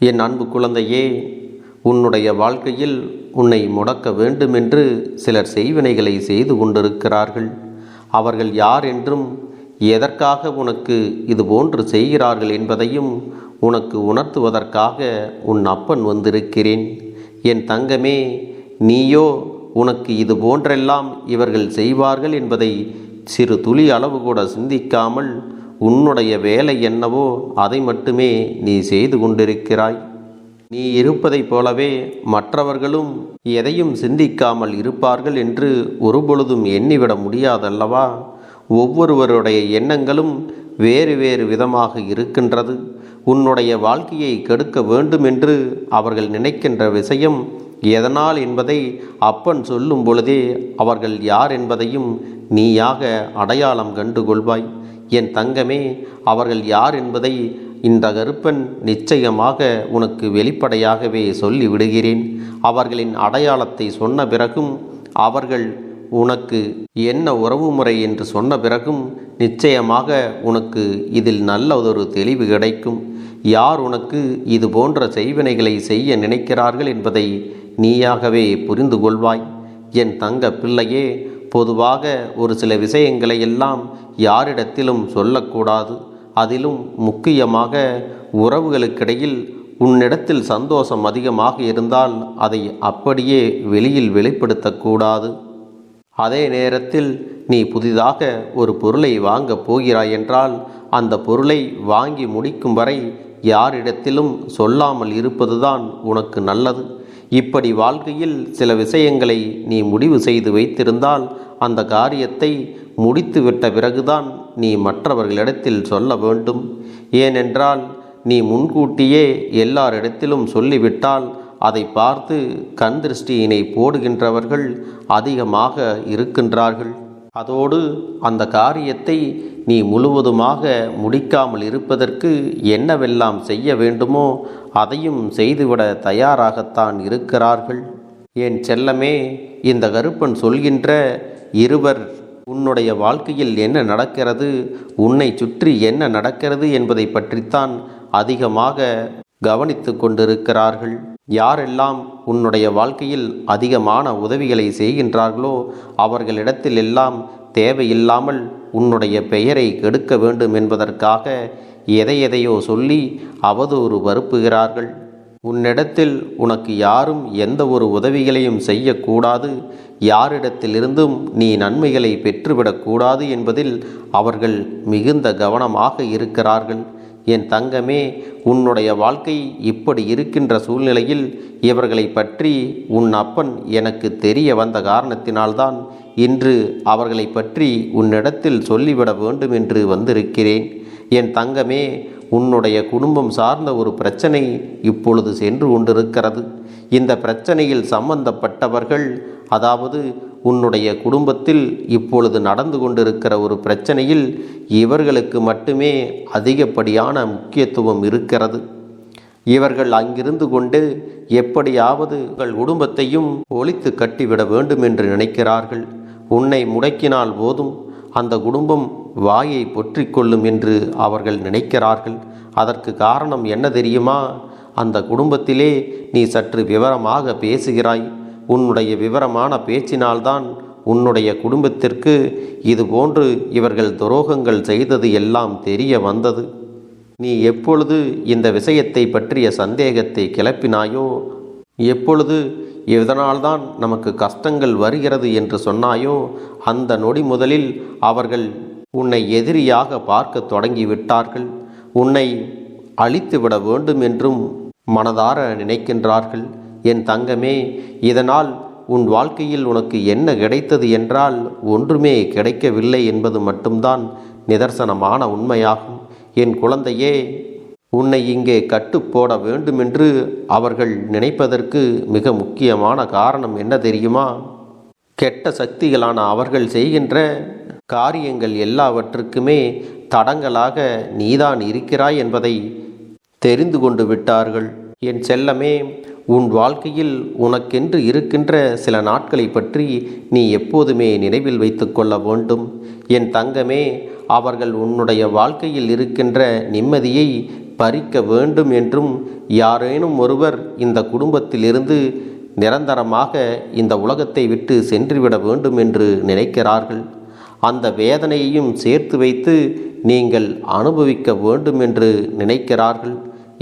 என் அன்பு குழந்தையே உன்னுடைய வாழ்க்கையில் உன்னை முடக்க வேண்டுமென்று சிலர் செய்வினைகளை செய்து கொண்டிருக்கிறார்கள். அவர்கள் யார் என்றும் எதற்காக உனக்கு இது போன்று செய்கிறார்கள் என்பதையும் உனக்கு உணர்த்துவதற்காக உன் அப்பன் வந்திருக்கிறேன். என் தங்கமே நீயோ உனக்கு இது போன்றெல்லாம் இவர்கள் செய்வார்கள் என்பதை சிறு துளி அளவு கூட சிந்திக்காமல் உன்னுடைய வேலை என்னவோ அதை மட்டுமே நீ செய்து கொண்டிருக்கிறாய். நீ இருப்பதைப் போலவே மற்றவர்களும் எதையும் சிந்திக்காமல் இருப்பார்கள் என்று ஒருபொழுதும் எண்ணிவிட முடியாதல்லவா? ஒவ்வொருவருடைய எண்ணங்களும் வேறு வேறு விதமாக இருக்கின்றது. உன்னுடைய வாழ்க்கையை கெடுக்க வேண்டும் என்று அவர்கள் நினைக்கின்ற விஷயம் எதனால் என்பதை அப்பன் சொல்லும் பொழுதே அவர்கள் யார் என்பதையும் நீயாக அடையாளம் கண்டு கொள்வாய். என் தங்கமே அவர்கள் யார் என்பதை இந்த கருப்பன் நிச்சயமாக உனக்கு வெளிப்படையாகவே சொல்லி விடுகிறேன் அவர்களின் அடையாளத்தை சொன்ன பிறகும் அவர்கள் உனக்கு என்ன உறவுமுறை என்று சொன்ன பிறகும் நிச்சயமாக உனக்கு இதில் நல்லதொரு தெளிவு கிடைக்கும். யார் உனக்கு இது போன்ற செய்வினைகளை செய்ய நினைக்கிறார்கள் என்பதை நீயாகவே புரிந்து கொள்வாய். என் தங்க பிள்ளையே பொதுவாக ஒரு சில விஷயங்களை எல்லாம் யாரிடத்திலும் சொல்லக்கூடாது. அதிலும் முக்கியமாக உறவுகளுக்கிடையில் உன்னிடத்தில் சந்தோஷம் அதிகமாக இருந்தால் அதை அப்படியே வெளியில் வெளிப்படுத்தக்கூடாது. அதே நேரத்தில் நீ புதிதாக ஒரு பொருளை வாங்கப் போகிறாய் என்றால் அந்த பொருளை வாங்கி முடிக்கும் வரை யாரிடத்திலும் சொல்லாமல் இருப்பதுதான் உனக்கு நல்லது. இப்படி வாழ்க்கையில் சில விஷயங்களை நீ முடிவு செய்து வைத்திருந்தால் அந்த காரியத்தை முடித்துவிட்ட பிறகுதான் நீ மற்றவர்களிடத்தில் சொல்ல வேண்டும். ஏனென்றால் நீ முன்கூட்டியே எல்லாரிடத்திலும் சொல்லிவிட்டால் அதை பார்த்து கண் திருஷ்டியினை போடுகின்றவர்கள் அதிகமாக இருக்கின்றார்கள். அதோடு அந்த காரியத்தை நீ முழுவதுமாக முடிக்காமல் இருப்பதற்கு என்னவெல்லாம் செய்ய வேண்டுமோ அதையும் செய்துவிட தயாராகத்தான் இருக்கிறார்கள். என் செல்லமே இந்த கருப்பன் சொல்கின்ற இருவர் உன்னுடைய வாழ்க்கையில் என்ன நடக்கிறது உன்னை சுற்றி என்ன நடக்கிறது என்பதை பற்றித்தான் அதிகமாக கவனித்து கொண்டிருக்கிறார்கள். யாரெல்லாம் உன்னுடைய வாழ்க்கையில் அதிகமான உதவிகளை செய்கின்றார்களோ அவர்களிடத்தில் எல்லாம் தேவையில்லாமல் உன்னுடைய பெயரை கெடுக்க வேண்டும் என்பதற்காக எதை எதையோ சொல்லி அவதூறு வருப்புகிறார்கள். உன்னிடத்தில் உனக்கு யாரும் எந்த ஒரு உதவிகளையும் செய்யக்கூடாது. யாரிடத்திலிருந்தும் நீ நன்மைகளை பெற்றுவிடக்கூடாது என்பதில் அவர்கள் மிகுந்த கவனமாக இருக்கிறார்கள். என் தங்கமே உன்னுடைய வாழ்க்கை இப்படி இருக்கின்ற சூழ்நிலையில் இவர்களை பற்றி உன் அப்பன் எனக்கு தெரிய வந்த காரணத்தினால்தான் இன்று அவர்களை பற்றி உன்னிடத்தில் சொல்லிவிட வேண்டும் என்று வந்திருக்கிறேன். என் தங்கமே உன்னுடைய குடும்பம் சார்ந்த ஒரு பிரச்சனை இப்பொழுது சென்று கொண்டிருக்கிறது. இந்த பிரச்சனையில் சம்பந்தப்பட்டவர்கள் அதாவது உன்னுடைய குடும்பத்தில் இப்பொழுது நடந்து கொண்டிருக்கிற ஒரு பிரச்சனையில் இவர்களுக்கு மட்டுமே அதிகப்படியான முக்கியத்துவம் இருக்கிறது. இவர்கள் அங்கிருந்து கொண்டு எப்படியாவது உங்கள் குடும்பத்தையும் ஒழித்து கட்டிவிட வேண்டும் என்று நினைக்கிறார்கள். உன்னை முடக்கினால் போதும். அந்த குடும்பம் வாயை பொற்றிக்கொள்ளும் என்று அவர்கள் நினைக்கிறார்கள். அதற்கு காரணம் என்ன தெரியுமா? அந்த குடும்பத்திலே நீ சற்று விவரமாக பேசுகிறாய். உன்னுடைய விவரமான பேச்சினால்தான் உன்னுடைய குடும்பத்திற்கு இதுபோன்று இவர்கள் துரோகங்கள் செய்தது எல்லாம் தெரிய வந்தது. நீ எப்பொழுது இந்த விஷயத்தை பற்றிய சந்தேகத்தை கிளப்பினாயோ எப்பொழுது எதனால்தான் நமக்கு கஷ்டங்கள் வருகிறது என்று சொன்னாயோ அந்த நொடி முதலில் அவர்கள் உன்னை எதிரியாக பார்க்க தொடங்கிவிட்டார்கள். உன்னை அழித்துவிட வேண்டும் என்றும் மனதார நினைக்கின்றார்கள். என் தங்கமே இதனால் உன் வாழ்க்கையில் உனக்கு என்ன கிடைத்தது என்றால் ஒன்றுமே கிடைக்கவில்லை என்பது மட்டும்தான் நிதர்சனமான உண்மையாகும். என் குழந்தையே உன்னை இங்கே கட்டுப்போட வேண்டுமென்று அவர்கள் நினைப்பதற்கு மிக முக்கியமான காரணம் என்ன தெரியுமா? கெட்ட சக்திகளான அவர்கள் செய்கின்ற காரியங்கள் எல்லாவற்றுக்குமே தடங்களாக நீதான் இருக்கிறாய் என்பதை தெரிந்து கொண்டு விட்டார்கள். என் செல்லமே உன் வாழ்க்கையில் உனக்கென்று இருக்கின்ற சில நாட்களை பற்றி நீ எப்போதுமே நினைவில் வைத்து கொள்ள வேண்டும். என் தங்கமே அவர்கள் உன்னுடைய வாழ்க்கையில் இருக்கின்ற நிம்மதியை பறிக்க வேண்டும் என்றும் யாரேனும் ஒருவர் இந்த குடும்பத்திலிருந்து நிரந்தரமாக இந்த உலகத்தை விட்டு சென்றுவிட வேண்டும் என்று நினைக்கிறார்கள். அந்த வேதனையையும் சேர்த்து வைத்து நீங்கள் அனுபவிக்க வேண்டும் என்று நினைக்கிறார்கள்.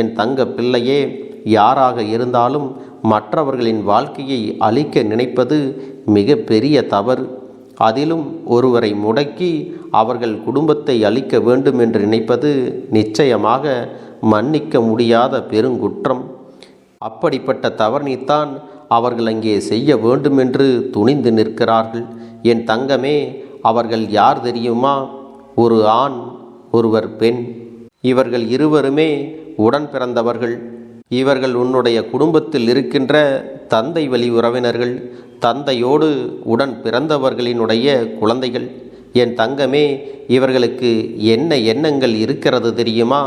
என் தங்க பிள்ளையே யாராக இருந்தாலும் மற்றவர்களின் வாழ்க்கையை அழிக்க நினைப்பது மிக பெரிய தவறு. அதிலும் ஒருவரை முடக்கி அவர்கள் குடும்பத்தை அழிக்க வேண்டும் என்று நினைப்பது நிச்சயமாக மன்னிக்க முடியாத பெருங்குற்றம். அப்படிப்பட்ட தவறினைத்தான் அவர்கள் அங்கே செய்ய வேண்டுமென்று துணிந்து நிற்கிறார்கள். என் தங்கமே அவர்கள் யார் தெரியுமா? ஒரு ஆண் ஒருவர் பெண். இவர்கள் இருவருமே உடன் பிறந்தவர்கள். இவர்கள் உன்னுடைய குடும்பத்தில் இருக்கின்ற தந்தை வழி உறவினர்கள் தந்தையோடு உடன் பிறந்தவர்களினுடைய குழந்தைகள் என் தங்கமே இவர்களுக்கு என்ன எண்ணங்கள் இருக்கிறது தெரியுமா?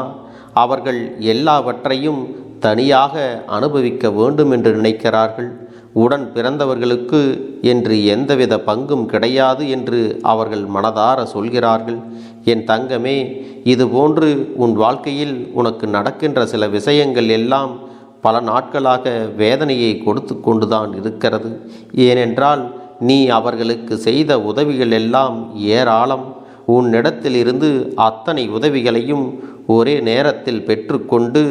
அவர்கள் எல்லாவற்றையும் தனியாக அனுபவிக்க வேண்டும் என்று நினைக்கிறார்கள். உடன் பிறந்தவர்களுக்கு என்று எந்தவித பங்கும் கிடையாது என்று அவர்கள் மனதார சொல்கிறார்கள். என் தங்கமே இதுபோன்று உன் வாழ்க்கையில் உனக்கு நடக்கின்ற சில விஷயங்கள் எல்லாம் பல நாட்களாக வேதனையை கொடுத்து கொண்டுதான் இருக்கிறது. ஏனென்றால் நீ அவர்களுக்கு செய்த உதவிகள் எல்லாம் ஏராளம். உன்னிடத்திலிருந்து அத்தனை உதவிகளையும் ஒரே நேரத்தில் பெற்றுக்கொண்டு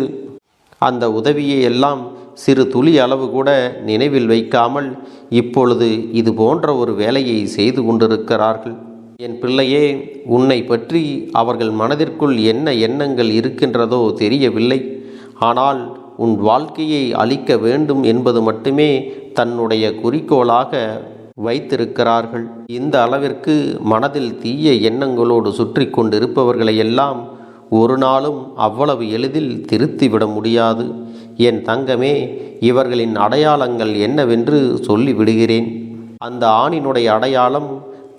அந்த உதவியை எல்லாம் சிறு துளி அளவு கூட நினைவில் வைக்காமல் இப்பொழுது இது போன்ற ஒரு வேலையை செய்து கொண்டிருக்கிறார்கள். என் பிள்ளையே உன்னை பற்றி அவர்கள் மனதிற்குள் என்ன எண்ணங்கள் இருக்கின்றதோ தெரியவில்லை. ஆனால் உன் வாழ்க்கையை அழிக்க வேண்டும் என்பது மட்டுமே தன்னுடைய குறிக்கோளாக வைத்திருக்கிறார்கள். இந்த அளவிற்கு மனதில் தீய எண்ணங்களோடு சுற்றி கொண்டிருப்பவர்களையெல்லாம் ஒரு நாளும் அவ்வளவு எளிதில் திருத்திவிட முடியாது. என் தங்கமே இவர்களின் அடையாளங்கள் என்னவென்று சொல்லிவிடுகிறேன். அந்த ஆணினுடைய அடையாளம்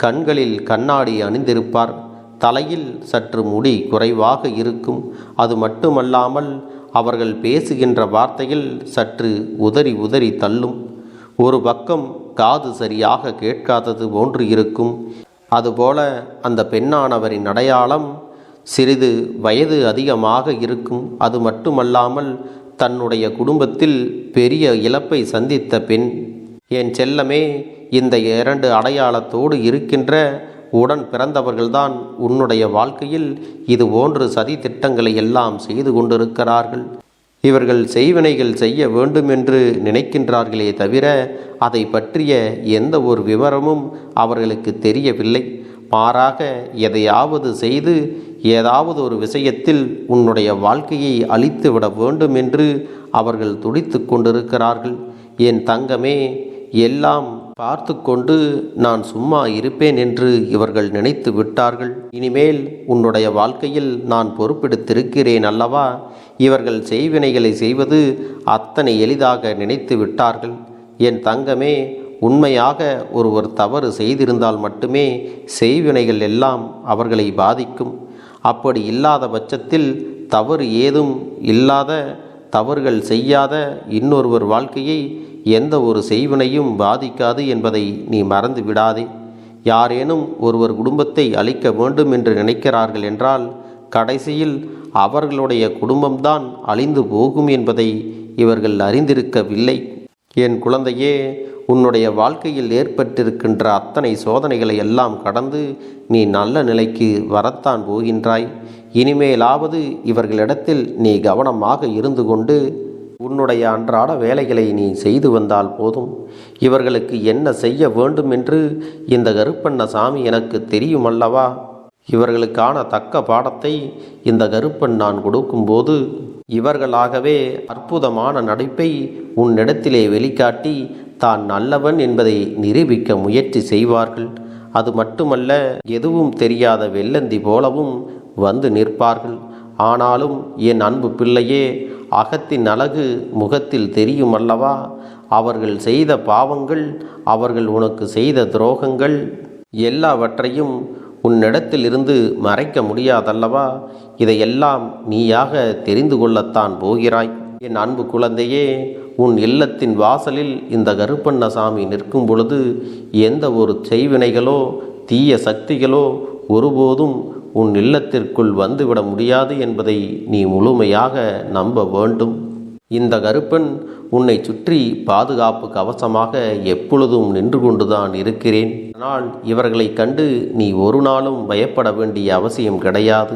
கண்களில் கண்ணாடி அணிந்திருப்பார். தலையில் சற்று முடி குறைவாக இருக்கும். அது மட்டுமல்லாமல் அவர்கள் பேசுகின்ற வார்த்தையில் சற்று உதறி உதறி தள்ளும். ஒரு பக்கம் காது சரியாக கேட்காதது போன்று இருக்கும். அதுபோல அந்த பெண்ணானவரின் அடையாளம் சிறிது வயது அதிகமாக இருக்கும். அது மட்டுமல்லாமல் தன்னுடைய குடும்பத்தில் பெரிய இழப்பை சந்தித்த பெண் என் செல்லமே இந்த இரண்டு அடையாளத்தோடு இருக்கின்ற உடன் பிறந்தவர்கள்தான் உன்னுடைய வாழ்க்கையில் இது போன்று சதி திட்டங்களை எல்லாம் செய்து கொண்டிருக்கிறார்கள். இவர்கள் செய்வினைகள் செய்ய வேண்டும் என்று நினைக்கின்றார்களே தவிர அதை பற்றிய எந்த ஒரு விவரமும் அவர்களுக்கு தெரியவில்லை. மாறாக எதையாவது செய்து ஏதாவது ஒரு விஷயத்தில் உன்னுடைய வாழ்க்கையை அழித்து விட வேண்டும் என்று அவர்கள் துடித்து கொண்டிருக்கிறார்கள். என் தங்கமே எல்லாம் பார்த்து கொண்டு நான் சும்மா இருப்பேன் என்று இவர்கள் நினைத்து விட்டார்கள். இனிமேல் உன்னுடைய வாழ்க்கையில் நான் பொறுப்பெடுத்திருக்கிறேன் அல்லவா? இவர்கள் செய்வினைகளை செய்வது அத்தனை எளிதாக நினைத்து விட்டார்கள். என் தங்கமே உண்மையாக ஒருவர் தவறு செய்திருந்தால் மட்டுமே செய்வினைகள் எல்லாம் அவர்களை பாதிக்கும். அப்படி இல்லாத பட்சத்தில் தவறு ஏதும் இல்லாத தவறுகள் செய்யாத இன்னொருவர் வாழ்க்கையை எந்த ஒரு செய்வினையும் பாதிக்காது என்பதை நீ மறந்து விடாதே. யாரேனும் ஒருவர் குடும்பத்தை அழிக்க வேண்டும் என்று நினைக்கிறார்கள் என்றால் கடைசியில் அவர்களுடைய குடும்பம்தான் அழிந்து போகும் என்பதை இவர்கள் அறிந்திருக்கவில்லை. என் குழந்தையே உன்னுடைய வாழ்க்கையில் ஏற்பட்டிருக்கின்ற அத்தனை சோதனைகளை எல்லாம் கடந்து நீ நல்ல நிலைக்கு வரத்தான் போகின்றாய். இனிமேலாவது இவர்களிடத்தில் நீ கவனமாக இருந்து கொண்டு உன்னுடைய அன்றாட வேலைகளை நீ செய்து வந்தால் போதும். இவர்களுக்கு என்ன செய்ய வேண்டும் என்று இந்த கருப்பண்ண சாமி எனக்கு தெரியும் அல்லவா இவர்களுக்கான தக்க பாடத்தை இந்த கருப்பன் நான் கொடுக்கும்போது இவர்களாகவே அற்புதமான நடிப்பை உன்னிடத்திலே வெளிக்காட்டி தான் நல்லவன் என்பதை நிரூபிக்க முயற்சி செய்வார்கள். அது மட்டுமல்ல எதுவும் தெரியாத வெள்ளந்தி போலவும் வந்து நிற்பார்கள். ஆனாலும் என் அன்பு பிள்ளையே அகத்தின் அழகு முகத்தில் தெரியும் அல்லவா அவர்கள் செய்த பாவங்கள் அவர்கள் உனக்கு செய்த துரோகங்கள் எல்லாவற்றையும் உன்னிடத்திலிருந்து மறைக்க முடியாதல்லவா? இதையெல்லாம் நீயாக தெரிந்து கொள்ளத்தான் போகிறாய். என் அன்பு குழந்தையே உன் இல்லத்தின் வாசலில் இந்த கருப்பண்ணசாமி நிற்கும் பொழுது எந்த ஒரு செய்வினைகளோ தீய சக்திகளோ ஒருபோதும் உன் இல்லத்திற்குள் வந்துவிட முடியாது என்பதை நீ முழுமையாக நம்ப வேண்டும். இந்த கருப்பன் உன்னை சுற்றி பாதுகாப்பு கவசமாக எப்பொழுதும் நின்று கொண்டுதான் இருக்கிறேன். ஆனால் இவர்களை கண்டு நீ ஒரு நாளும் பயப்பட வேண்டிய அவசியம் கிடையாது.